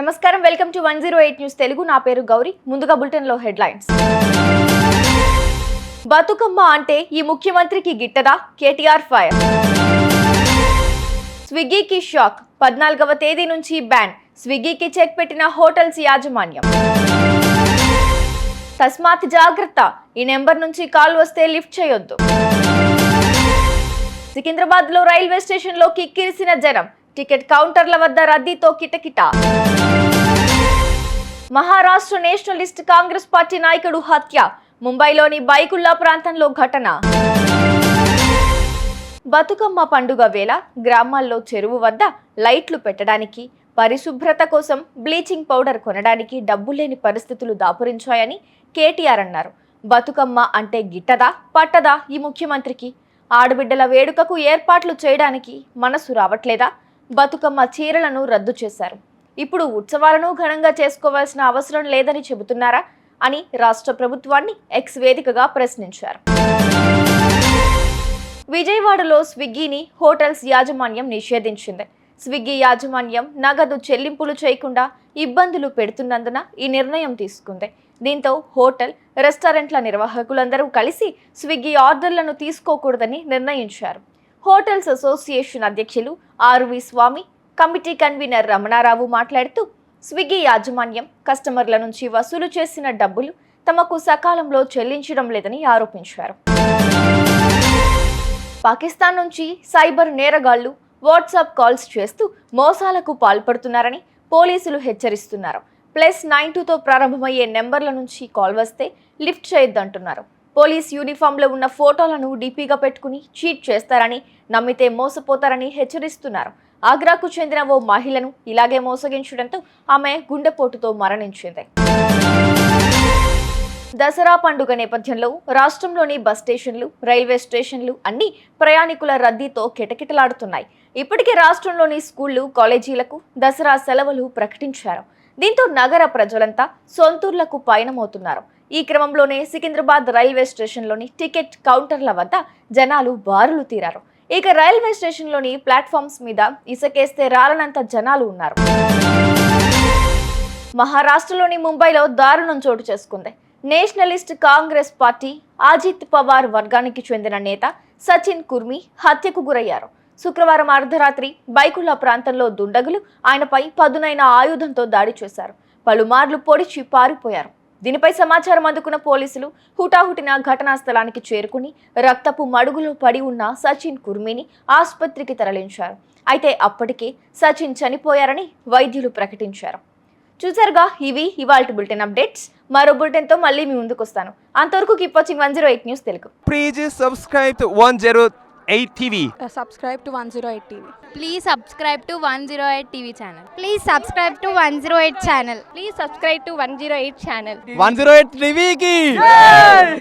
నమస్కారం. Welcome to one zero eight news Telugu. నా పేరు గౌరీ. ముందుగా బులెటిన్లో హెడ్లైన్స్. బతుకమ్మ అంటే ఈ ముఖ్యమంత్రికి గిట్టదా? KTR fire. స్విగ్గీకి షాక్. పద్నాలుగవ తేదీ నుంచి బ్యాన్. స్విగ్గీకి చెక్ పెట్టిన హోటల్స్ యాజమాన్యం. తస్మాత్ జాగ్రత్త. ఈ నెంబర్ నుంచి కాల్ వస్తే లిఫ్ట్ చేయొద్దు. సికింద్రాబాద్లో రైల్వే స్టేషన్లో కిక్కిరిసిన జనం. టికెట్ కౌంటర్ల వద్ద రద్దీతో కిటకిట. మహారాష్ట్ర నేషనలిస్ట్ కాంగ్రెస్ పార్టీ నాయకుడు హత్య ముంబైలోని బైకుల్లా ప్రాంతంలో ఘటన. బతుకమ్మ పండుగ వేళ గ్రామాల్లో చెరువు వద్ద లైట్లు పెట్టడానికి పరిశుభ్రత కోసం బ్లీచింగ్ పౌడర్ కొనడానికి డబ్బు లేని పరిస్థితులు దాపురించాయని కేటీఆర్ అన్నారు. బతుకమ్మ అంటే గిట్టదా పట్టదా ఈ ముఖ్యమంత్రికి? ఆడబిడ్డల వేడుకకు ఏర్పాట్లు చేయడానికి మనసు రావట్లేదా? బతుకమ్మ చీరలను రద్దు చేశారు. ఇప్పుడు ఉత్సవాలను ఘనంగా చేసుకోవాల్సిన అవసరం లేదని చెబుతున్నారా అని రాష్ట్ర ప్రభుత్వాన్ని ఎక్స్ వేదికగా ప్రశ్నించారు. విజయవాడలో స్విగ్గీని హోటల్స్ యాజమాన్యం నిషేధించింది. స్విగ్గీ యాజమాన్యం నగదు చెల్లింపులు చేయకుండా ఇబ్బందులు పెడుతున్నందున ఈ నిర్ణయం తీసుకుంది. దీంతో హోటల్ రెస్టారెంట్ల నిర్వాహకులందరూ కలిసి స్విగ్గీ ఆర్డర్లను తీసుకోకూడదని నిర్ణయించారు. హోటల్స్ అసోసియేషన్ అధ్యక్షులు ఆర్వి స్వామి కమిటీ కన్వీనర్ రమణారావు మాట్లాడుతూ స్విగ్గీ యాజమాన్యం కస్టమర్ల నుంచి వసూలు చేసిన డబ్బులు తమకు సకాలంలో చెల్లించడం లేదని ఆరోపించారు. పాకిస్తాన్ నుంచి సైబర్ నేరగాళ్ళు వాట్సాప్ కాల్స్ చేస్తూ మోసాలకు పాల్పడుతున్నారని పోలీసులు హెచ్చరిస్తున్నారు. ప్లస్ నైన్ టూతో ప్రారంభమయ్యే నెంబర్ల నుంచి కాల్ వస్తే లిఫ్ట్ చేయొద్దంటున్నారు. పోలీస్ యూనిఫామ్లో ఉన్న ఫోటోలను డీపీగా పెట్టుకుని చీట్ చేస్తారని నమ్మితే మోసపోతారని హెచ్చరిస్తున్నారు. ఆగ్రాకు చెందిన ఓ మహిళను ఇలాగే మోసగించడంతో ఆమె గుండెపోటుతో మరణించింది. దసరా పండుగ నేపథ్యంలో రాష్ట్రంలోని బస్ స్టేషన్లు రైల్వే స్టేషన్లు అన్ని ప్రయాణికుల రద్దీతో కిటకిటలాడుతున్నాయి. ఇప్పటికే రాష్ట్రంలోని స్కూళ్ళు కాలేజీలకు దసరా సెలవులు ప్రకటించారు. దీంతో నగర ప్రజలంతా సొంతూర్లకు పయనమవుతున్నారు. ఈ క్రమంలోనే సికింద్రాబాద్ రైల్వే స్టేషన్లోని టికెట్ కౌంటర్ల వద్ద జనాలు బారులు తీరారు. ఇక రైల్వే స్టేషన్లోని ప్లాట్ఫామ్స్ మీద ఇసకేస్తే రాలనంత జనాలు ఉన్నారు. మహారాష్ట్రలోని ముంబైలో దారుణం చోటు చేసుకుంది. Nationalist Congress Party Ajit Pawar వర్గానికి చెందిన నేత సచిన్ కుర్మి హత్యకు గురయ్యారు. శుక్రవారం అర్ధరాత్రి బైకుల్లా ప్రాంతంలో దుండగులు ఆయనపై పదునైన ఆయుధంతో దాడి చేశారు. పలుమార్లు పొడిచి పారిపోయారు. దీనిపై సమాచారం అందుకున్న పోలీసులు హుటాహుటిన ఘటనా స్థలానికి చేరుకుని రక్తపు మడుగులో పడి ఉన్న సచిన్ కుర్మిని ఆసుపత్రికి తరలించారు. అయితే అప్పటికే సచిన్ చనిపోయారని వైద్యులు ప్రకటించారు. చూసారుగా ఇవి ఇవాళ బులెటిన్ అప్డేట్స్. మరో బులెటిన్తో మళ్ళీ మీ ముందుకు వస్తాను. అంతవరకు keep watching one zero eight news Telugu. Please subscribe one zero 108 TV. uh, subscribe to 108 TV. Please subscribe to 108 TV channel. Please subscribe to 108 channel. Please subscribe to 108 channel. 108 TV ki